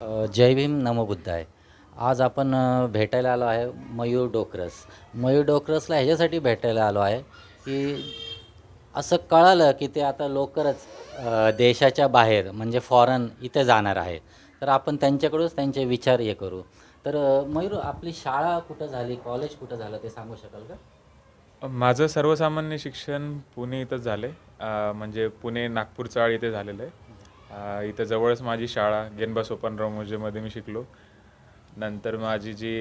जय भीम नमो बुद्धाय. आज आपण भेटायला आलो आहे मयूर डोकरस. मयूर डोकरसला ह्याच्यासाठी भेटायला आलो आहे की असं कळालं की ते आता लवकरच देशाच्या बाहेर म्हणजे फॉरेन इथे जाणार आहे. तर आपण त्यांच्याकडूनच त्यांचे विचार हे करू. तर मयूर आपली शाळा कुठं झाली कॉलेज कुठं झालं ते सांगू शकाल का? माझं सर्वसामान्य शिक्षण पुणे इथंच झालं आहे म्हणजे पुणे नागपूर चाळ इथे झालेलं आहे. इथं जवळच माझी शाळा गेनबा सोपानराव मोजेमध्ये मी शिकलो. नंतर माझी जी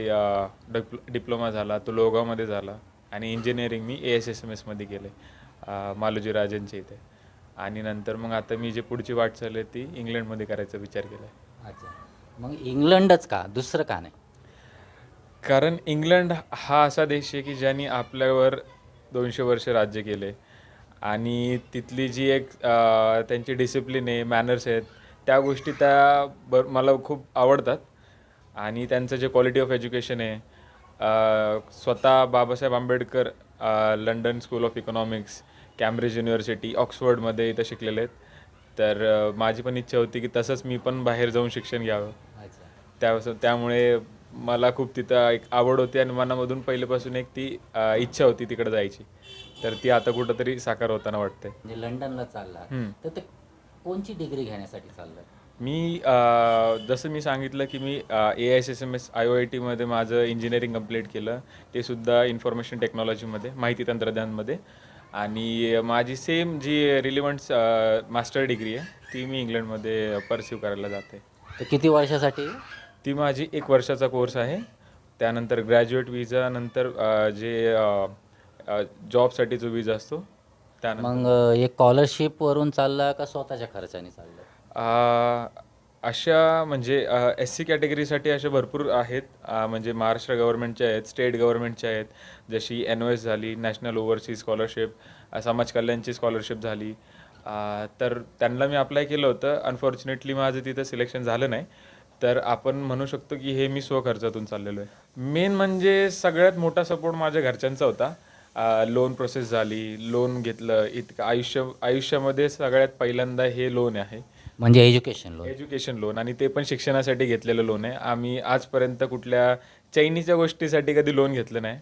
डिप्लो डिप्लोमा झाला तो लोगावमध्ये झाला आणि इंजिनिअरिंग मी ए एस एस एम एसमध्ये केलं मालोजी राजांच्या इथे. आणि नंतर मग आता मी जे पुढची वाटचाल आहे ती इंग्लंडमध्ये करायचा विचार केला आहे. अच्छा. मग इंग्लंडच का? दुसरं का नाही? कारण इंग्लंड हा असा देश आहे की ज्यांनी आपल्यावर दोनशे वर्ष राज्य केले. आणि तिथली जी एक अ, त्यांची डिसिप्लिन आहे मॅनर्स आहेत त्या गोष्टी त्या बर मला खूप आवडतात. आणि त्यांचं जे क्वालिटी ऑफ एज्युकेशन आहे अ, स्वतः बाबासाहेब आंबेडकर अ, London school of economics Cambridge university ऑक्सफर्डमध्ये इथं शिकलेले आहेत. तर अ, माझी पण इच्छा होती की तसंच मी पण बाहेर जाऊन शिक्षण घ्यावं. अच्छा. त्या त्यामुळे मला खूप तिथं एक आवड होती आणि मनामधून पहिल्यापासून एक ती अ, इच्छा होती तिकडे जायची. तर ती आता कुठंतरी साकार होताना वाटते म्हणजे लंडनला चालला हम्म. तर ते कोणची डिग्री घेण्यासाठी चाललं मी अ, जसं मी सांगितलं की मी A S S M S I O I टीमध्ये माझं इंजिनिअरिंग कंप्लीट केलं. ते सुद्धा इन्फॉर्मेशन टेक्नॉलॉजीमध्ये माहिती तंत्रज्ञानमध्ये. आणि माझी सेम जी रिलिव्हंट मास्टर डिग्री आहे ती मी इंग्लंडमध्ये परस्यू करायला जाते तर किती वर्षासाठी? ती माझी एक वर्षाचा कोर्स आहे. त्यानंतर ग्रॅज्युएट विजा नंतर अ, जे जॉबसाठी जो विजा असतो त्यानंतर मग अ, एक स्कॉलरशिप वरून चालला का स्वतःच्या खर्चाने चाललं? अशा म्हणजे एस सी कॅटेगरीसाठी अशा भरपूर आहेत. म्हणजे महाराष्ट्र गव्हर्नमेंटच्या आहेत स्टेट गव्हर्नमेंटच्या आहेत. जशी एन ओ एस झाली नॅशनल ओव्हरसीज स्कॉलरशिप समाज कल्याणची स्कॉलरशिप झाली. तर त्यांना मी अप्लाय केलं होतं. अनफॉर्च्युनेटली माझं तिथं सिलेक्शन झालं नाही. तर आपण म्हणू शकतो की हे मी स्वखर्चातून चाललेलो आहे. मेन म्हणजे सगळ्यात मोठा सपोर्ट माझ्या घरच्यांचा होता. लोन प्रोसेस झाली लोन घेतलं इतकं आयुष्य आयुष्यामध्ये सगळ्यात पहिल्यांदा हे लोन आहे. म्हणजे एज्युकेशन लोन एज्युकेशन लोन आणि ते पण शिक्षणासाठी घेतलेलं लोन आहे. आम्ही आजपर्यंत कुठल्या चैनीच्या गोष्टीसाठी कधी लोन घेतलं नाही.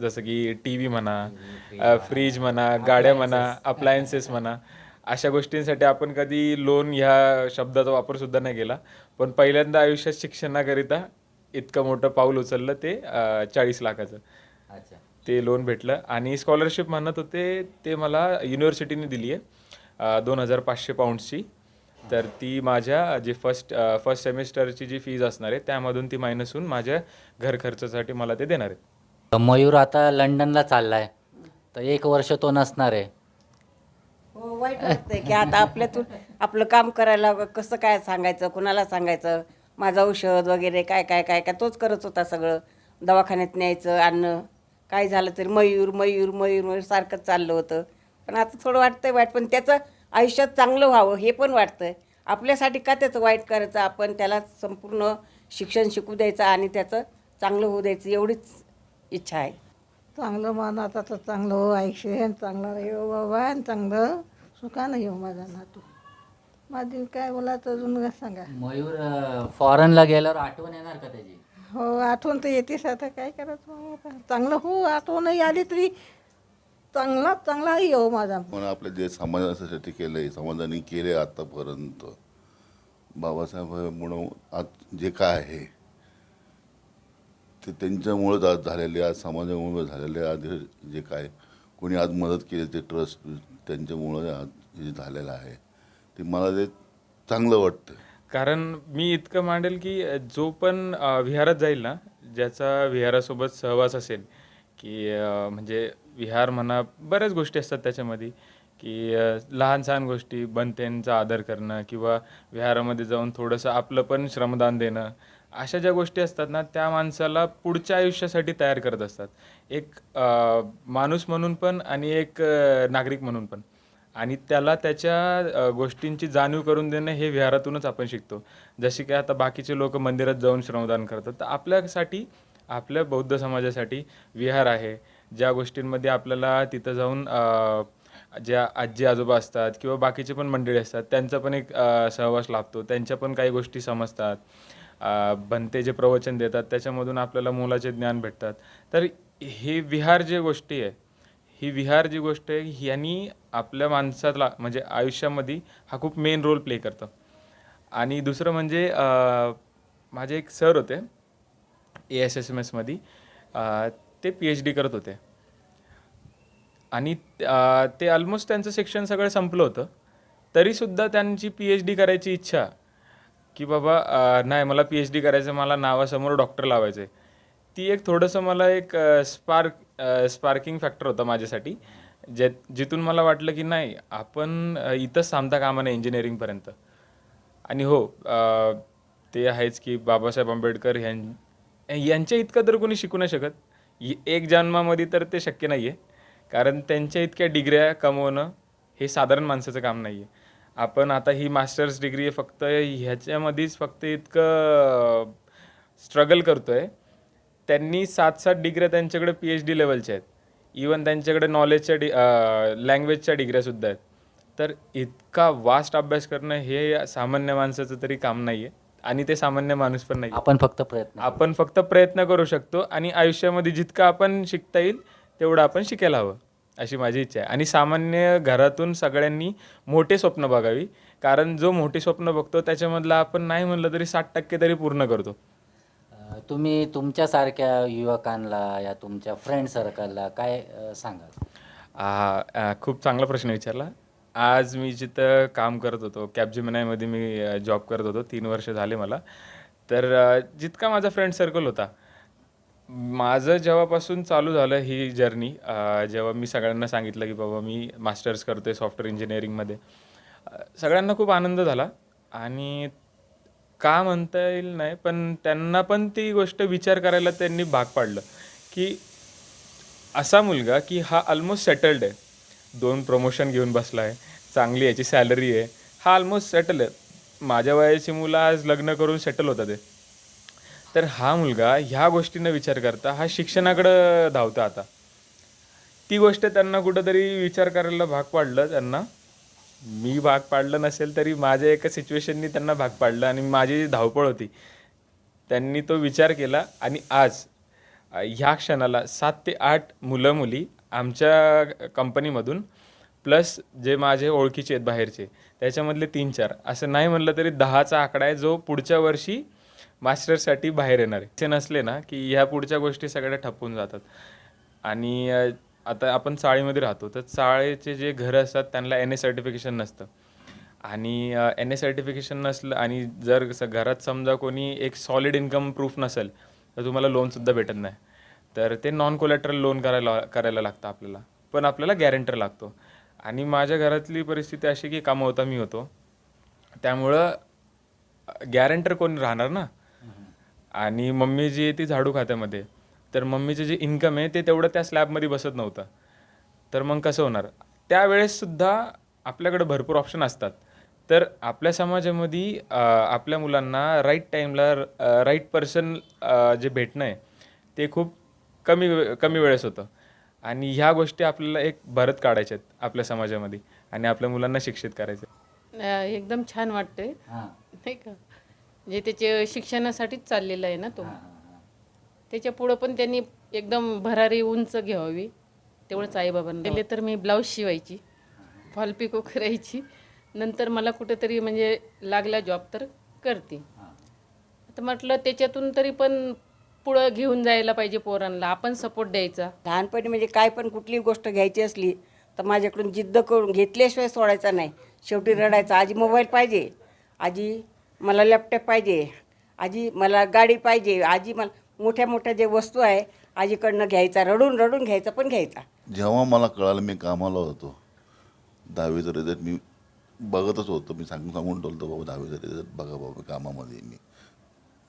जसं की टी व्ही म्हणा फ्रीज म्हणा गाड्या म्हणा अप्लायन्सेस म्हणा अशा गोष्टींसाठी आपण कधी लोन ह्या शब्दाचा वापर सुद्धा नाही केला. पण पहिल्यांदा आयुष्यात शिक्षणाकरिता इतकं मोठं पाऊल उचललं ते चाळीस लाखाचं. अच्छा. ते लोन भेटलं. आणि स्कॉलरशिप म्हणत होते ते मला युनिव्हर्सिटीने दिली आहे दोन हजार पाचशे पाऊंड्सची तर ती माझ्या जी फर्स्ट फर्स्ट सेमिस्टरची जी फीज असणार आहे त्यामधून ती मायनस होऊन माझ्या घर खर्चासाठी मला ते देणार आहेत. तर मयूर आता लंडनला चाललाय. तर एक वर्ष तो नसणार आहे. हो वाईट वाटतंय की आता आपल्यातून आपलं काम करायला कसं काय सांगायचं कुणाला सांगायचं माझं औषध वगैरे काय काय काय काय तोच करत होता सगळं. दवाखान्यात न्यायचं आणणं. काय झालं तरी मयूर मयूर मयूर मयूर सारखंच चाललं होतं. पण आता थोडं वाटतंय वाईट पण त्याचं आयुष्यात चांगलं व्हावं हे पण वाटतंय. आपल्यासाठी का त्याचं वाईट करायचं? आपण त्याला संपूर्ण शिक्षण शिकू द्यायचं आणि त्याचं चांगलं होऊ द्यायचं एवढीच इच्छा आहे. चांगलं मान आता तर चांगलं हो आयुष्य चांगलं येऊ हो बाबा आणि चांगलं सुखानं येऊ माझा नातू. माझी काय बोलायचं अजून? काय सांगा? मयूर फॉरेनला गेल्यावर आठवण येणार का त्याची? हो आठवण तर येतेच आता. काय करायचं? मग आता चांगलं हो आठवणही आली तरी चांगला चांगला येऊ माझा. पण आपलं जे समाजासाठी केलं आहे समाजाने केले आतापर्यंत. बाबासाहेबांमुळं आज जे काय आहे ते त्यांच्यामुळंच आज झालेले आज समाजामुळं झालेले आज हे जे काय कोणी आज मदत केली ते ट्रस्ट त्यांच्यामुळं आज हे झालेलं आहे. ते मला ते चांगलं वाटतं. कारण मी इतकं मांडेल की जो पण अ, विहारात जाईल ना ज्याचा विहारासोबत सहवास असेल की अ, म्हणजे विहार म्हणा बऱ्याच गोष्टी असतात त्याच्यामध्ये की अ, लहान सहान गोष्टी बनतेंचा आदर करणं किंवा विहारामध्ये जाऊन थोडंसं आपलं पण श्रमदान देणं अशा ज्या गोष्टी असतात ना त्या माणसाला पुढच्या आयुष्यासाठी तयार करत असतात. एक अ, माणूस म्हणून पण आणि एक अ, नागरिक म्हणून पण. आणि त्याला त्याच्या अ, गोष्टींची जाणीव करून देणं हे विहारातूनच आपण शिकतो. जसे की आता बाकीचे लोक मंदिरात जाऊन श्रमदान करतात. तर आपल्यासाठी आपल्या बौद्ध समाजासाठी विहार आहे. ज्या गोष्टींमध्ये आपल्याला तिथं जाऊन अ, ज्या आजी आजोबा असतात किंवा बाकीचे पण मंडळी असतात त्यांचा पण एक अ, सहवास लाभतो. त्यांच्या पण काही गोष्टी समजतात. अ, भंते जे प्रवचन देतात त्याच्यामधून आपल्याला मोलाचे ज्ञान भेटतात. तर हे विहार जे गोष्टी आहे ही विहार जी गोष्ट आहे ह्यांनी आपल्या माणसाला म्हणजे आयुष्यामध्ये हा खूप मेन रोल प्ले करतो. आणि दुसरं म्हणजे माझे एक सर होते ए एस एस एम एसमध्ये ते पी एच डी करत होते. आणि ते ऑलमोस्ट त्यांचं शिक्षण सगळं संपलं होतं. तरीसुद्धा त्यांची पी एच डी करायची इच्छा की बाबा नाही मला पी एच डी करायचं मला नावासमोर डॉक्टर लावायचं आहे ती एक थोडंसं मला एक स्पार्क स्पार्किंग फॅक्टर होता माझ्यासाठी. जे जिथून मला वाटलं की नाही आपण इथंच थांबता कामा नये इंजिनिअरिंगपर्यंत आणि हो अ, ते आहेच की बाबासाहेब आंबेडकर ह्यां यांच्या इतकं तर कोणी शिकू नाही शकत. इ- एक जन्मामध्ये तर ते शक्य नाही आहे कारण त्यांच्या इतक्या डिग्र्या कमवणं हे साधारण माणसाचं काम नाही आहे आपण आता ही मास्टर्स डिग्री फक्त ह्याच्यामध्येच फक्त इतकं स्ट्रगल करतो आहे त्यांनी सात सात डिग्र्या त्यांच्याकडे पी एच डी लेवलच्या आहेत. इवन त्यांच्याकडे नॉलेजच्या डि लँग्वेजच्या डिग्र्यासुद्धा आहेत. तर इतका वास्ट अभ्यास करणं हे सामान्य माणसाचं तरी काम नाही आहे आणि ते सामान्य माणूस पण नाही आपण फक्त प्रयत्न आपण फक्त प्रयत्न करू शकतो आणि आयुष्यामध्ये जितकं आपण शिकता येईल तेवढं आपण शिकायला हवं अशी माझी इच्छा आहे. आणि सामान्य घरातून सगळ्यांनी मोठे स्वप्न बघावी. कारण जो मोठे स्वप्न बघतो त्याच्यामधलं आपण नाही म्हणलं तरी साठ टक्के तरी पूर्ण करतो. तुम्ही तुमच्यासारख्या युवकांना या तुमच्या फ्रेंड सर्कलला काय अ, सांगाल? खूप चांगला प्रश्न विचारला. आज मी जिथं काम करत होतो कॅबजिमिनायमध्ये मी जॉब करत होतो तीन वर्ष झाले मला. तर अ, जितका माझा फ्रेंड सर्कल होता माझं जेव्हापासून चालू झालं ही जर्नी जेव्हा मी सगळ्यांना सांगितलं की बाबा मी मास्टर्स करतोय सॉफ्टवेअर इंजिनिअरिंगमध्ये अ, सगळ्यांना खूप आनंद झाला. आणि का म्हणता येईल नाही पण त्यांना पण ती गोष्ट विचार करायला त्यांनी भाग पाडलं. की असा मुलगा की हा ऑलमोस्ट सेटल्ड आहे. दोन प्रमोशन घेऊन बसला आहे. चांगली याची सॅलरी आहे. हा ऑलमोस्ट सेटल आहे. माझ्या वयाची मुलं आज लग्न करून सेटल होतात ते. तर हा मुलगा ह्या गोष्टींना विचार करता हा शिक्षणाकडं धावता आता. ती गोष्ट त्यांना कुठंतरी विचार करायला भाग पाडलं त्यांना. मी भाग पाडलं नसेल तरी माझ्या एका सिच्युएशननी त्यांना भाग पाडलं आणि माझी जी धावपळ होती त्यांनी तो विचार केला आणि आज ह्या क्षणाला सात ते आठ मुलं मुली आमच्या कंपनीमधून प्लस जे माझे ओळखीचे आहेत बाहेरचे त्याच्यामधले तीन चार असं नाही म्हणलं तरी दहाचा आकडा आहे जो पुढच्या वर्षी मास्टर्ससाठी बाहेर येणार आहे. ते नसले ना की ह्या पुढच्या गोष्टी सगळ्या ठपून जातात. आणि आता आपण चाळीमध्ये राहतो तर चाळीचे जे घरं असतात त्यांना एन ए सर्टिफिकेशन नसतं. आणि एन ए सर्टिफिकेशन नसलं आणि जर घरात समजा कोणी एक सॉलिड इन्कम प्रूफ नसेल तर तुम्हाला लोनसुद्धा भेटत नाही. तर ते नॉन कोलॅटरल लोन करायला करायला लागतं आपल्याला. पण आपल्याला गॅरेंटर लागतो. आणि माझ्या घरातली परिस्थिती अशी की कामवता मी होतो. त्यामुळं गॅरेंटर कोण राहणार ना? आणि मम्मी जी आहे ती झाडू खात्यामध्ये. तर मम्मीचं जे इन्कम आहे ते तेवढं त्या स्लॅबमध्ये बसत नव्हतं. तर मग कसं होणार? त्यावेळेस सुद्धा आपल्याकडे भरपूर ऑप्शन असतात. तर आपल्या समाजामध्ये आपल्या मुलांना राईट टाईमला राईट पर्सन जे भेटणं आहे ते खूप कमी वे- कमी वेळेस होतं. आणि ह्या गोष्टी आपल्याला एक भरत काढायच्या आहेत आपल्या समाजामध्ये आणि आपल्या मुलांना शिक्षित करायचं एकदम छान वाटतंय. हां. नाही का? म्हणजे त्याचे शिक्षणासाठीच चाललेला आहे ना तो. त्याच्या पुढं पण त्यांनी एकदम भरारी उंच घ्यावी तेवढंच आईबाबांना पहिले तर मी ब्लाऊज शिवायची फॉल पिको करायची. नंतर मला कुठेतरी म्हणजे लागला जॉब तर करते. आता म्हटलं त्याच्यातून तरी पण पुढं घेऊन जायला पाहिजे पोरांना आपण सपोर्ट द्यायचा. लहानपणी म्हणजे काय पण कुठली गोष्ट घ्यायची असली तर माझ्याकडून जिद्द करून घेतल्याशिवाय सोडायचा नाही. शेवटी रडायचा आजी मोबाईल पाहिजे आजी मला लॅपटॉप पाहिजे आजी मला गाडी पाहिजे आजी मला मोठ्या मोठ्या जे वस्तू आहे आजीकडनं घ्यायचा रडून रडून घ्यायचा पण घ्यायचा. जेव्हा मला कळालं मी कामाला होतो दहावीचं रिझल्ट मी बघतच होतो. मी सांगून सांगून ठेवलं बाबा दहावीचं रिझल्ट बघा बाबा कामामध्ये मी.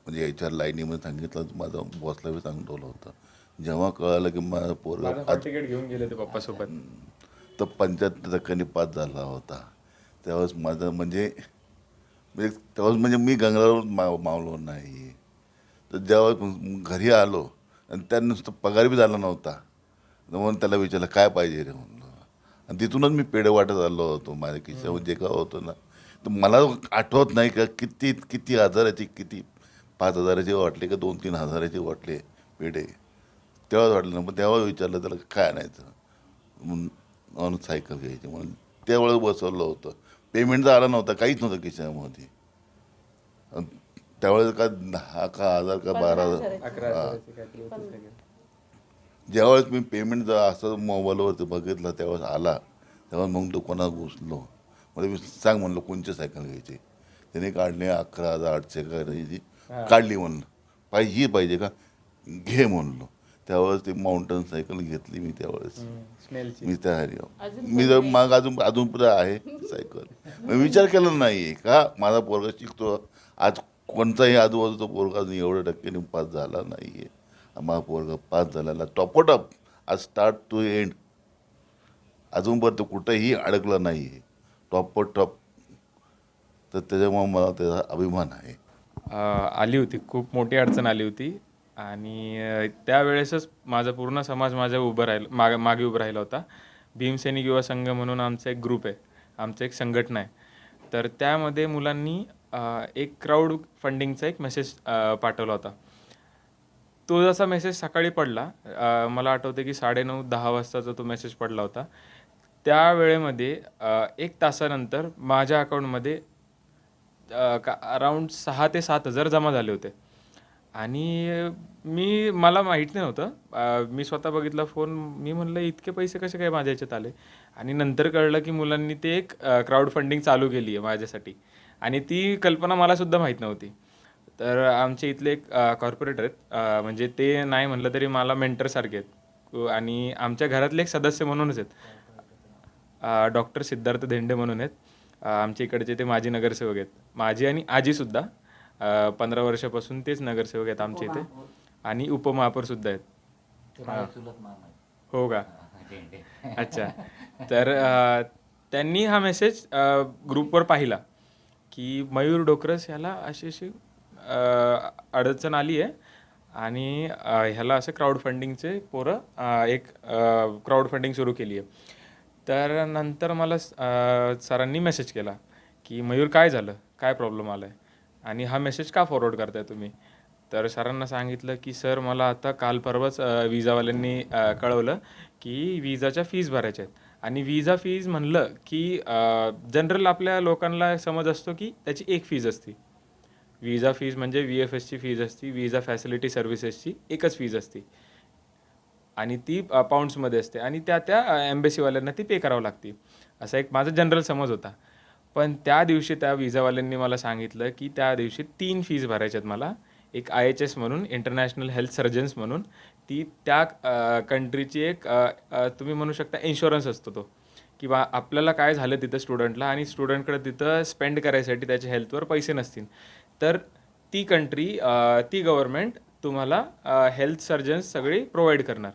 म्हणजे याच्या लाईनीमध्ये सांगितलं माझं बॉसला बी सांगून ठेवलं होतं. जेव्हा कळालं की माझं पोरग तिकीट घेऊन गेले ते पप्पासोबत. तर पंच्याहत्तर टक्क्यांनी पास झाला होता. त्यावेळेस माझं म्हणजे म्हणजे तेव्हाच म्हणजे मी गंगारावर माव मावलो नाही. तर जेव्हा घरी आलो आणि त्या नुसतं पगार बी झाला नव्हता. तर म्हणून त्याला विचारलं काय पाहिजे रे? म्हणलं. आणि तिथूनच मी पेढे वाटत आलो होतो माझ्या किशा जे काय होतं ना. तर मला आठवत नाही का किती किती हजाराची किती पाच हजाराचे वाटले का दोन तीन हजाराचे वाटले पेढे. तेव्हाच वाटलं ना मग तेव्हा विचारलं त्याला काय आणायचं? म्हणून सायकल घ्यायची म्हणून त्यावेळेस बसवलं होतं. पेमेंट तर आला नव्हता काहीच नव्हतं किशामध्ये अन त्यावेळेस का दहा का हजार का बारा हजार हा. ज्यावेळेस मी पेमेंट असं मोबाईलवरती बघितलं त्यावेळेस आला तेव्हा मग दुकानात घुसलो? म्हणजे मी सांग म्हणलं कोणची सायकल घ्यायची? त्याने काढले अकरा हजार आठशे करायची काढली म्हणलं. पाहिजे ही पाहिजे का? घे म्हणलो. त्यावेळेस ती माउंटन सायकल घेतली मी त्यावेळेस. स्नेलची मी तयारी मी जर मग अजून अजून पुढे आहे सायकल मी विचार केला नाही का? माझा पोरगा शिकतो. आज कोणताही आजूबाजूचा पोरगा अजून एवढ्या टक्क्यांनी पास झाला नाही आहे माझा पोरगा पास झालेला टॉपटॉप आज स्टार्ट टू एंड अजूनपर्यंत कुठेही अडकला नाही आहे टॉप टॉप. तर त्याच्यामुळं मला त्याचा अभिमान आहे. आली होती. खूप मोठी अडचण आली होती. आणि त्यावेळेसच माझा पूर्ण समाज माझ्या उभं राहिला माग मागे उभं राहिला होता. भीमसैनिक युवा संघ म्हणून आमचा एक ग्रुप आहे. आमचं एक संघटना आहे. तर त्यामध्ये मुलांनी एक क्राऊड फंडिंगचा एक मेसेज पाठवला होता. तो जसा मेसेज सकाळी पडला मला आठवते की साडेनऊ दहा वाजताचा तो मेसेज पडला होता. त्या वेळेमध्ये एक तासानंतर माझ्या अकाउंटमध्ये अराऊंड सहा ते सात हजार जमा झाले होते. आणि मी मला माहीत नव्हतं मी स्वतः बघितला फोन मी म्हणलं इतके पैसे कसे काय माझ्या याच्यात आले? आणि नंतर कळलं की मुलांनी ते एक क्राऊड फंडिंग चालू केली आहे माझ्यासाठी. आणि ती कल्पना मला सुद्धा माहीत नव्हती. तर आमचे इथले एक कॉर्पोरेटर आहेत. म्हणजे ते नाही म्हणलं तरी मला मेंटरसारखे आहेत. आणि आमच्या घरातले एक सदस्य म्हणूनच आहेत. डॉक्टर सिद्धार्थ धेंडे म्हणून आहेत. आमच्या इकडचे ते माजी नगरसेवक आहेत. माझी आणि आजीसुद्धा. पंधरा वर्षापासून तेच नगरसेवक आहेत आमच्या इथे. आणि उपमहापौर सुद्धा आहेत. हो का? अच्छा. तर त्यांनी हा मेसेज ग्रुपवर पाहिला. की मयूर डोकरस ह्याला अशी अशी अडचण आली आहे. आणि ह्याला असं क्राऊड फंडिंगचे पोरं एक क्राऊड फंडिंग सुरू केली आहे. तर नंतर मला सरांनी मेसेज केला की मयूर काय झालं? काय प्रॉब्लेम आला आहे आणि हा मेसेज का फॉरवर्ड करताय तुम्ही? तर सरांना सांगितलं की सर मला आता काल परवाच विजावाल्यांनी कळवलं की विजाच्या फीज भरायच्या आहेत. आणि विजा फीज म्हणलं की जनरल आपल्या लोकांना समज असतो की त्याची एक फीज असते. विजा फीज म्हणजे व्ही एफ एसची फीज असती विजा फॅसिलिटी सर्व्हिसेसची एकच फीज असते. आणि ती पाऊंड्समध्ये असते. आणि त्या त्या एम्बेसीवाल्यांना ती पे करावं लागते. असा एक माझा जनरल समज होता. पण त्या दिवशी त्या विजावाल्यांनी मला सांगितलं की त्या दिवशी तीन फीज भरायच्यात मला. एक आय एच एस म्हणून इंटरनॅशनल हेल्थ सर्जन्स म्हणून ती त्या कंट्रीची एक तुम्ही म्हणू शकता इन्शुरन्स असतो तो. किंवा आपल्याला काय झालं तिथं स्टुडंटला आणि स्टुडंटकडे तिथं स्पेंड करायसाठी त्याच्या हेल्थवर पैसे नसतील. तर ती कंट्री ती गव्हर्मेंट तुम्हाला हेल्थ सर्जन्स सगळी प्रोव्हाइड करणार.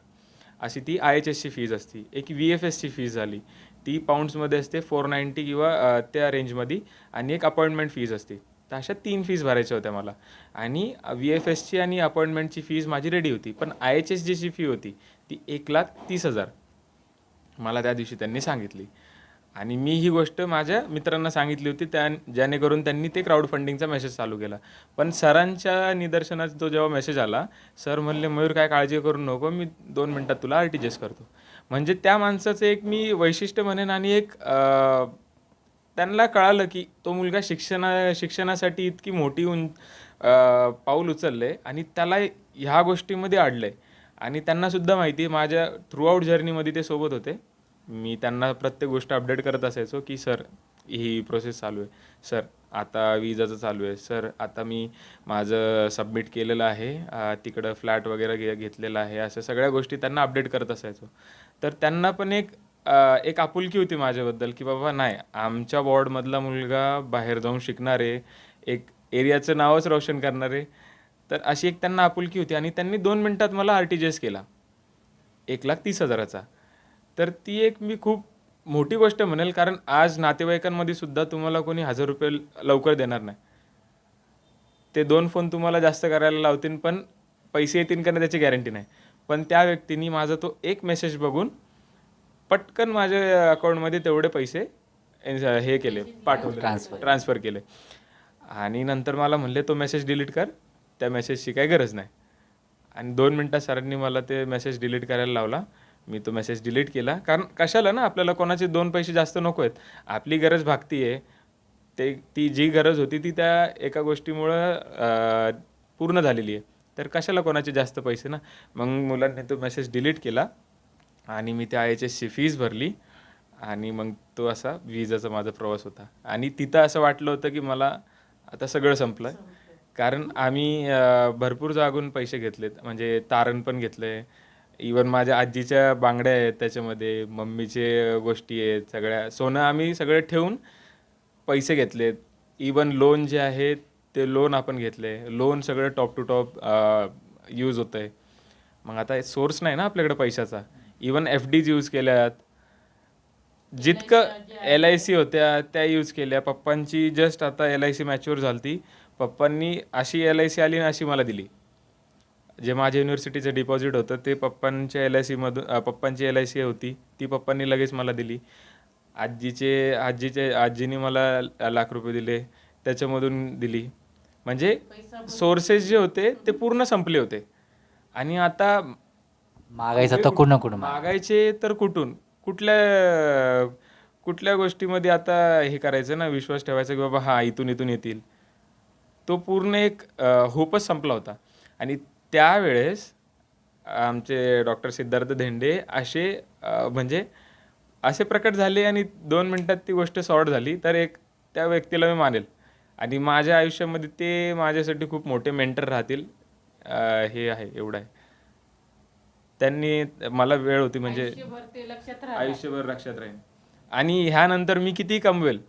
अशी ती आय एच एसची फीज असती. एक व्ही एफ एसची फीज झाली. ती पाऊंड्समध्ये असते फोर नाईंटी किंवा त्या रेंजमध्ये आणि एक अपॉइंटमेंट फीज असते. तर अशा तीन फीज भरायच्या होत्या मला. आणि व्ही एफ एसची आणि अपॉइंटमेंटची फीज माझी रेडी होती पण आय एच एस जीची फी होती ती एक लाख तीस हजार. मला त्या दिवशी त्यांनी सांगितली. आणि मी ही गोष्ट माझ्या मित्रांना सांगितली होती त्या जेणेकरून त्यांनी ते क्राऊड फंडिंगचा मेसेज चालू केला. पण सरांच्या निदर्शनात तो जेव्हा मेसेज आला सर म्हणले मयूर काय काळजी करू नको मी दोन मिनटात तुला आर टी जी एस करतो. म्हणजे त्या माणसाचं एक मी वैशिष्ट्य म्हणेन आणि एक आ, त्यांना कळालं की तो मुलगा शिक्षणा शिक्षणासाठी इतकी मोठी उं पाऊल उचललं आहे आणि त्याला ह्या गोष्टीमध्ये अडलं आहे आणि त्यांनासुद्धा माहिती आहे माझ्या थ्रूआउट जर्नीमध्ये ते सोबत होते. मी त्यांना प्रत्येक गोष्ट अपडेट करत असायचो की सर ही प्रोसेस चालू आहे. सर आता विजाचं चालू आहे. सर आता मी माझं सबमिट केलेलं आहे. तिकडं फ्लॅट वगैरे घे घेतलेला आहे. अशा सगळ्या गोष्टी त्यांना अपडेट करत असायचो. तर त्यांना पण एक एक आपुलकी होती माझ्याबद्दल की बाबा नाही आमच्या वॉर्डमधला मुलगा बाहेर जाऊन शिकणार आहे एक एरियाचं नावच रोशन करणार आहे तर अशी एक त्यांना आपुलकी होती आणि त्यांनी दोन मिनटात मला आर टी जी एस केला एक लाख तीस हजाराचा. तर ती एक मी खूप मोठी गोष्ट म्हणेल कारण आज नातेवाईकांमध्ये सुद्धा तुम्हाला कोणी हजार रुपये लवकर देणार नाही. ते दोन फोन तुम्हाला जास्त करायला लावतील पण पैसे येतील का नाही त्याची गॅरंटी नाही. पण त्या व्यक्तीने माझा तो एक मेसेज बघून पटकन माझ्या अकाउंटमध्ये तेवढे पैसे हे केले पाठवले. Transfer. ट्रान्सफर केले. आणि नंतर मला म्हणले तो मेसेज डिलीट कर. त्या मेसेजची काही गरज नाही. आणि दोन मिनटात सरांनी मला ते मेसेज डिलीट करायला लावला. मी तो मेसेज डिलीट केला. कारण कशाला ना आपल्याला कोणाचे दोन पैसे जास्त नको आहेत. आपली गरज भागती आहे ते ती जी गरज होती ती त्या एका गोष्टीमुळं पूर्ण झालेली आहे तर कशाला कोणाचे जास्त पैसे ना? मग मुलांनी तो मेसेज डिलीट केला. आणि मी त्या आय एच फीज भरली आणि मग तो असा विजाचा माझा प्रवास होता. आणि तिथं असं वाटलं होतं की मला आता सगळं संपलं कारण आम्ही भरपूर जागून पैसे घेतलेत. म्हणजे तारण पण घेतलं आहे इवन माझ्या आजीच्या बांगड्या आहेत त्याच्यामध्ये मम्मीचे गोष्टी आहेत सगळ्या. सोनं आम्ही सगळं ठेवून पैसे घेतलेत. इवन लोन जे आहे ते लोन आपण घेतले लोन सगळं टॉप टू टॉप यूज होतं आहे मग आता सोर्स नाही ना आपल्याकडे पैशाचा. इवन एफ डीज यूज केल्यात. जितकं एल आय सी होत्या त्या यूज केल्या. पप्पांची जस्ट आता एल आय सी मॅच्युअर झाली पप्पांनी अशी एल आय सी आली आणि अशी मला दिली. जे माझ्या युनिव्हर्सिटीचं डिपॉझिट होतं ते पप्पांच्या एल आय सीमधून पप्पांची एल आय सी होती. ती पप्पांनी लगेच मला दिली. आजीचे आजीचे आजीने मला लाख रुपये दिले. त्याच्यामधून दिली. म्हणजे सोर्सेस जे होते ते पूर्ण संपले होते. आणि आता मागायचं तर कुठं कुठं माग मागायचे तर कुठून? कुठल्या कुठल्या गोष्टीमध्ये आता हे करायचं ना विश्वास ठेवायचा की बाबा हा इथून इथून येतील. तो पूर्ण एक होपच संपला होता. आणि त्यावेळेस आमचे डॉक्टर सिद्धार्थ धेंडे असे अ, म्हणजे असे प्रकट झाले आणि दोन मिनिटात ती गोष्ट सॉर्ट झाली. तर एक त्या व्यक्तीला मी मानेल. आणि माझ्या आयुष्यामध्ये ते माझ्यासाठी खूप मोठे मेंटर राहतील. अ, हे आहे एवढं आहे. त्यांनी मला वेळ होती म्हणजे आयुष्यभर लक्षात राहील आणि ह्यानंतर मी किती कमवेल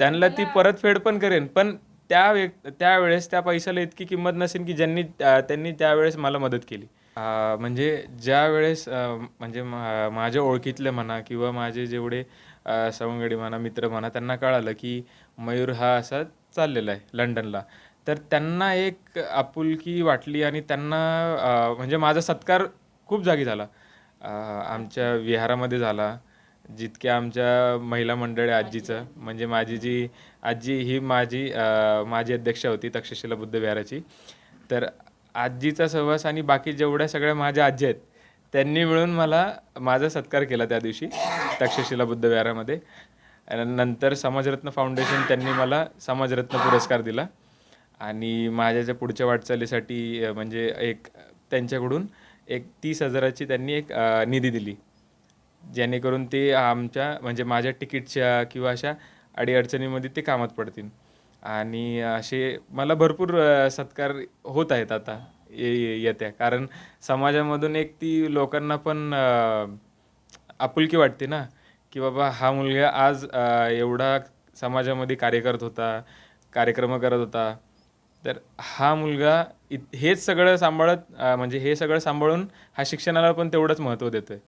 त्यांना ती परतफेड पण करेन पण त्या व्यक् त्यावेळेस त्या पैशाला इतकी किंमत नसेल की ज्यांनी त्या- त्यांनी त्यावेळेस मला मदत केली. म्हणजे ज्या वेळेस म्हणजे माझ्या ओळखीतले म्हणा किंवा माझे जेवढे सवंगडी म्हणा मित्र म्हणा त्यांना कळालं की मयूर हा असा चाललेला आहे लंडनला. तर त्यांना एक आपुलकी वाटली आणि त्यांना म्हणजे माझा सत्कार खूप जागी झाला. आमच्या विहारामध्ये झाला जितक्या आमच्या महिला मंडळ आहे आजीचं म्हणजे माझी जी आजी ही माझी माझी अध्यक्षा होती तक्षशिला बुद्ध विहाराची. तर आजीचा सहवास आणि बाकी जेवढ्या सगळ्या माझ्या आजी आहेत त्यांनी मिळून मला माझा सत्कार केला त्या दिवशी तक्षशिला बुद्ध विहारामध्ये. आणि नंतर समाजरत्न फाउंडेशन त्यांनी मला समाजरत्न पुरस्कार दिला. आणि माझ्या ज्या पुढच्या वाटचालीसाठी म्हणजे एक त्यांच्याकडून एक तीस हजाराची त्यांनी एक निधी दिली. जेणेकरून ते आमच्या म्हणजे माझ्या तिकीटच्या किंवा अशा अडीअडचणीमध्ये ते कामात पडतील. आणि असे मला भरपूर सत्कार होत आहेत आता ये- येत्या. कारण समाजामधून एक ती लोकांना पण आपुलकी वाटते ना की बाबा हा मुलगा आज एवढा समाजामध्ये कार्य करत होता कार्यक्रम करत होता. तर हा मुलगा इत हेच सगळं सांभाळत म्हणजे हे सगळं सांभाळून हा शिक्षणाला पण तेवढंच महत्त्व देतोय.